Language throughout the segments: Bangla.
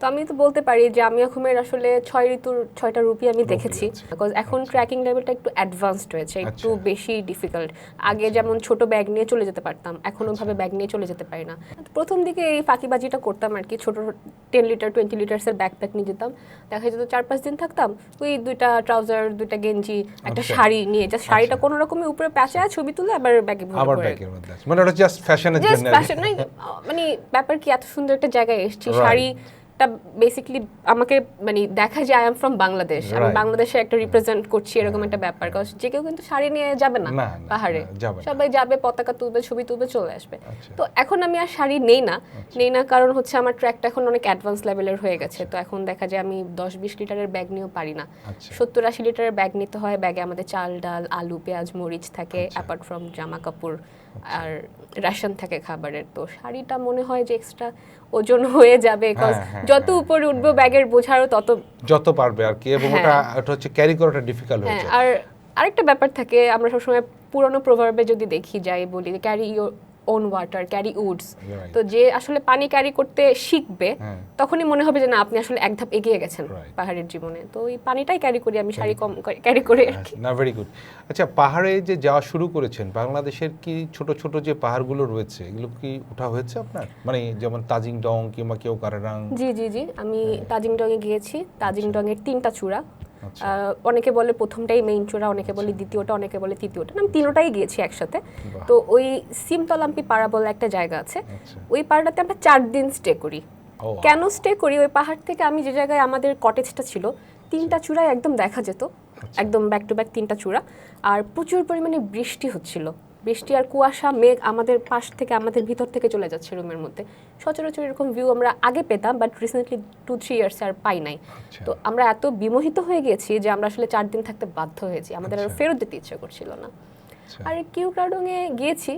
তো আমি তো বলতে পারি যে আমি ঘুমের আসলে ছয় ঋতুর ছয়টা রূপই আমি দেখেছি। বিকজ এখন ট্র্যাকিং লেভেলটা একটু অ্যাডভান্সড হয়েছে একটু আচ্ছা। বেশি ডিফিকাল্ট আগে যেমন ছোট ব্যাগ নিয়ে চলে যেতে পারতাম এখন ওভাবে ব্যাগ নিয়ে চলে যেতে পারি না। প্রথম দিকে এই ফাঁকিবাজিটা করতাম আর কি ছোট টেন লিটার টোয়েন্টি লিটার্সের ব্যাকপ্যাক নিয়ে যেতাম। দেখা যেত চার পাঁচ দিন থাকতাম ওই দুইটা ট্রাউজার দুইটা গেঞ্জি একটা আচ্ছা। শাড়ি নিয়ে জাস্ট শাড়িটা আচ্ছা। কোনো রকমে উপরে প্যাঁচা ছবি তুলে আবার ব্যাগে আবার ব্যাগের মধ্যে মানে ওটা জাস্ট ফ্যাশনের জাস্ট জন্য ফ্যাশন নাই মানে ব্যাপার কি এত সুন্দর একটা জায়গায় এসেছি Right. শাড়িটা বেসিক্যালি আমাকে মানে দেখা যায় আই এম ফ্রম বাংলাদেশ আমি বাংলাদেশে একটা রিপ্রেজেন্ট করছি এরকম একটা ব্যাপার। কারণ যে কেউ কিন্তু শাড়ি নিয়ে যাবে না পাহাড়ে। সবাই যাবে পতাকা তুলবে ছবি তুলবে চলে আসবে। আচ্ছা। তো এখন আমি আর শাড়ি নেই না। নেই না কারণ হচ্ছে আমার ট্র্যাকটা এখন অনেক অ্যাডভান্স লেভেলের হয়ে গেছে। তো এখন দেখা যায় আমি দশ বিশ লিটারের ব্যাগ নিয়েও পারি না। আচ্ছা। সত্তর আশি লিটারের ব্যাগ নিতে হয়। ব্যাগে আমাদের চাল ডাল আলু পেঁয়াজ মরিচ থাকে। আচ্ছা। অ্যাপার্ট ফ্রম জামা কাপড় আর রেশন থাকে খাবারের। তো শাড়িটা মনে হয় যে এক্সট্রা ওজন হয়ে যাবে হ্যাঁ, যত উপরে উঠবো ব্যাগের বোঝারও তত যত পারবে আর কি এবং হ্যাঁ। ওটা ওটা হচ্ছে ক্যারি করাটা ডিফিকাল্ট হয়ে হ্যাঁ যায় আর আরেকটা ব্যাপার থাকে আমরা সবসময় পুরনো প্রভাবে যদি দেখি যাই বলি carry your own water carry woods তো যে আসলে পানি ক্যারি করতে শিখবে হ্যাঁ। তখনই মনে হবে যে না আপনি আসলে এক ধাপ এগিয়ে গেছেন পাহাড়ের জীবনে। তো ওই পানিটাই ক্যারি করি আমি শাড়ি কম ক্যারি করে আর কি। না ভেরি গুড আচ্ছা পাহাড়ে যে যাওয়া শুরু করেছেন বাংলাদেশের কি ছোট ছোট যে পাহাড়গুলো রয়েছে এগুলো কি ওঠা হয়েছে আপনার? মানে যেমন তাজিং ডং কিংবা কেউ কারারাং? জি জি জি আমি তাজিং ডং এ গিয়েছি। তাজিং ডং এর তিনটা চূড়া। অনেকে বলে প্রথমটাই মেইন চূড়া অনেকে বলে দ্বিতীয়টা অনেকে বলে তৃতীয়টা। আমি তিনটাই গিয়েছি একসাথে। তো ওই সিমতলাম্পি পাড়া বলে একটা জায়গা আছে। আচ্ছা। ওই পাড়াটাতে আমরা চার দিন স্টে করি। কেন স্টে করি? ওই পাহাড় থেকে আমি যে জায়গায় আমাদের কটেজটা ছিল তিনটা চূড়ায় একদম দেখা যেত। আচ্ছা। একদম ব্যাক টু ব্যাক তিনটা চূড়া। আর প্রচুর পরিমাণে বৃষ্টি হচ্ছিল। বৃষ্টি আর কুয়াশা মেঘ আমাদের পাশ থেকে আমাদের ভিতর থেকে চলে যাচ্ছে রুমের মধ্যে। সচরাচর এরকম ভিউ আমরা আগে পেতাম but recently two three years আর পাই নাই। আচ্ছা। তো আমরা এত বিমোহিত হয়ে গেছি যে আমরা আসলে চার দিন থাকতে বাধ্য হয়েছি। আমাদের আর আচ্ছা। ফেরত দিতে ইচ্ছে করছিল না। আচ্ছা। আর কিউক্রাডংয়ে গিয়েছি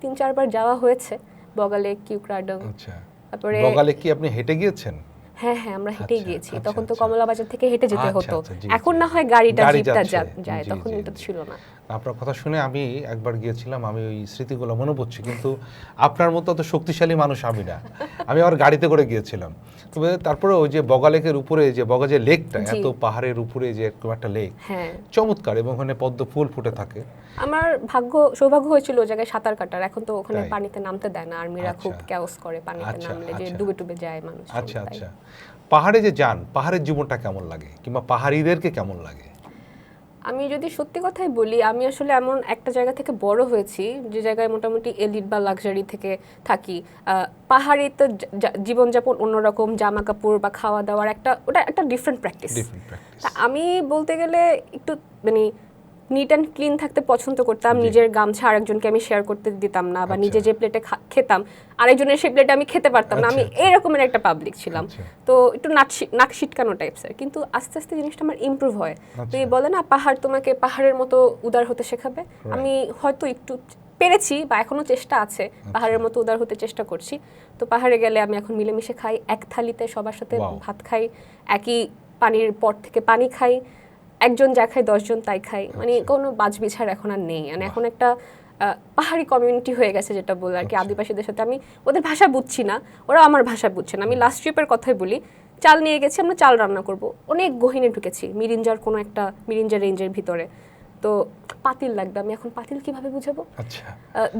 তিন চারবার যাওয়া হয়েছে। বগালে কিউক্রাডং আচ্ছা। তারপরে বগালে কি আপনি হেঁটে গিয়েছেন? হ্যাঁ হ্যাঁ আমরা হেঁটেই আচ্ছা, গিয়েছি। আচ্ছা, তখন তো আচ্ছা। কমলা বাজার থেকে হেঁটে যেতে হতো। এখন না হয় গাড়িটা জিপটা যায় তখন এটা ছিল না। আপনার কথা শুনে আমি একবার গিয়েছিলাম আমি ওই স্মৃতিগুলো মনে পড়ছে কিন্তু আপনার মতো তো শক্তিশালী মানুষ আমি না। আমি আমার গাড়িতে করে গিয়েছিলাম। তবে তারপরে ওই যে বগালেকের উপরে যে বগা যে লেকটা এত পাহাড়ের উপরে যে এরকম একটা লেক। হ্যাঁ। চমৎকার এবং ওখানে পদ্ম ফুল ফুটে থাকে। আমার ভাগ্য সৌভাগ্য হয়েছিল ওই জায়গায় সাঁতার কাটার। এখন তো ওখানে পানিতে নামতে দেয় না। আর্মিরা খুব। ক্যাওস করে পানিতে নামলে যে। ডুবে ডুবে যায় মানুষ আচ্ছা আচ্ছা। পাহাড়ে যে যান পাহাড়ের জীবনটা কেমন লাগে? কিংবা পাহাড়িদেরকে কেমন লাগে? আমি যদি সত্যি কথাই বলি আমি আসলে এমন একটা জায়গা থেকে বড় হয়েছি যে জায়গায় মোটামুটি এলিট বা লাক্সারি থেকে থাকি। পাহাড়ে তো জীবনযাপন অন্যরকম জামা কাপড় বা খাওয়া দাওয়ার একটা ওটা একটা ডিফারেন্ট প্র্যাকটিস আমি বলতে গেলে একটু মানে নিট অ্যান্ড ক্লিন থাকতে পছন্দ করতাম নিজের গামছা আরেকজনকে আমি শেয়ার করতে দিতাম না বা আচ্ছা। নিজে যে প্লেটে খেতাম আরেকজনের সেই প্লেটে আমি খেতে পারতাম না। আমি আচ্ছা, এরকমের একটা পাবলিক ছিলাম। আচ্ছা। তো একটু নাক শিটকানো টাইপসের কিন্তু আস্তে আস্তে জিনিসটা আমার ইমপ্রুভ হয়। তুই বলে না পাহাড় তোমাকে পাহাড়ের মতো উদার হতে শেখাবে। আমি হয়তো একটু পেরেছি বা এখনও চেষ্টা আছে। পাহাড়ের মতো উদার হতে চেষ্টা করছি। তো পাহাড়ে গেলে আমি এখন মিলেমিশে খাই এক থালিতে সবার সাথে ভাত খাই একই পানির পট থেকে পানি খাই। একজন যা খায় দশজন তাই খায়। মানে কোনো বাজ বিছার এখন আর নেই। মানে এখন একটা পাহাড়ি কমিউনিটি হয়ে গেছে যেটা বলে আর কি আচ্ছা। আদিবাসীদের সাথে। আমি ওদের ভাষা বুঝছি না ওরা আমার ভাষা বুঝছে না। আমি লাস্ট ট্রিপের কথাই বলি চাল নিয়ে গেছি আমরা চাল রান্না করব। অনেক গহিনে ঢুকেছি মিরিঞ্জার কোনো একটা মিরিঞ্জা রেঞ্জের ভিতরে। তো পাতিল লাগবে আমি এখন পাতিল কীভাবে বুঝাবো? আচ্ছা।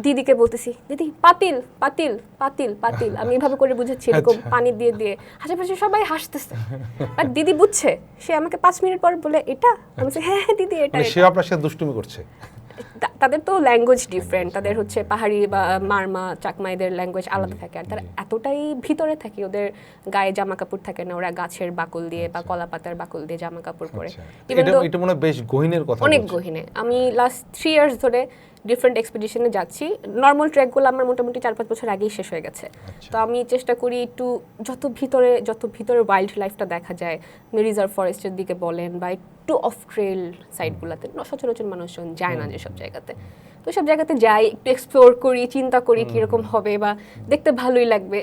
দিদিকে বলতেছি দিদি পাতিল পাতিল পাতিল পাতিল। আমি এভাবে করে বুঝাচ্ছি এরকম আচ্ছা। পানি দিয়ে দিয়ে। আশেপাশে সবাই হাসতেছে। আর দিদি বুঝছে সে আমাকে পাঁচ মিনিট পর বলে এটা? আমি বলছি, হ্যাঁ হ্যাঁ দিদি এটা মানে সে আপনার সাথে দুষ্টুমি করছে। তাদের তো ল্যাঙ্গুয়েজ ডিফারেন্ট তাদের হচ্ছে পাহাড়ি বা মারমা চাকমাইদের ল্যাঙ্গুয়েজ আলাদা থাকে। আর তারা এতটাই ভিতরে থাকে ওদের গায়ে জামা কাপড় থাকে না ওরা গাছের বাকল দিয়ে বা কলা পাতার বাকল দিয়ে জামা কাপড় পরে। আচ্ছা। এটা মনে বেশ গহিনের কথা অনেক। গহিনে। আমি লাস্ট থ্রি ইয়ার্স ধরে ডিফারেন্ট এক্সপিডিশনে যাচ্ছি। নর্মাল ট্র্যাকগুলো আমার মোটামুটি চার পাঁচ বছর আগেই শেষ হয়ে গেছে। আচ্ছা। তো আমি চেষ্টা করি একটু যত ভিতরে যত ভিতরে ওয়াইল্ড লাইফটা দেখা যায় রিজার্ভ ফরেস্টের দিকে বলেন বা একটু অফ ট্রেল সাইডগুলোতে সচরাচর মানুষজন যায় না যেসব জায়গাতে। তো সব জায়গাতে যাই একটু এক্সপ্লোর করি চিন্তা করি কীরকম হবে বা দেখতে ভালোই লাগবে।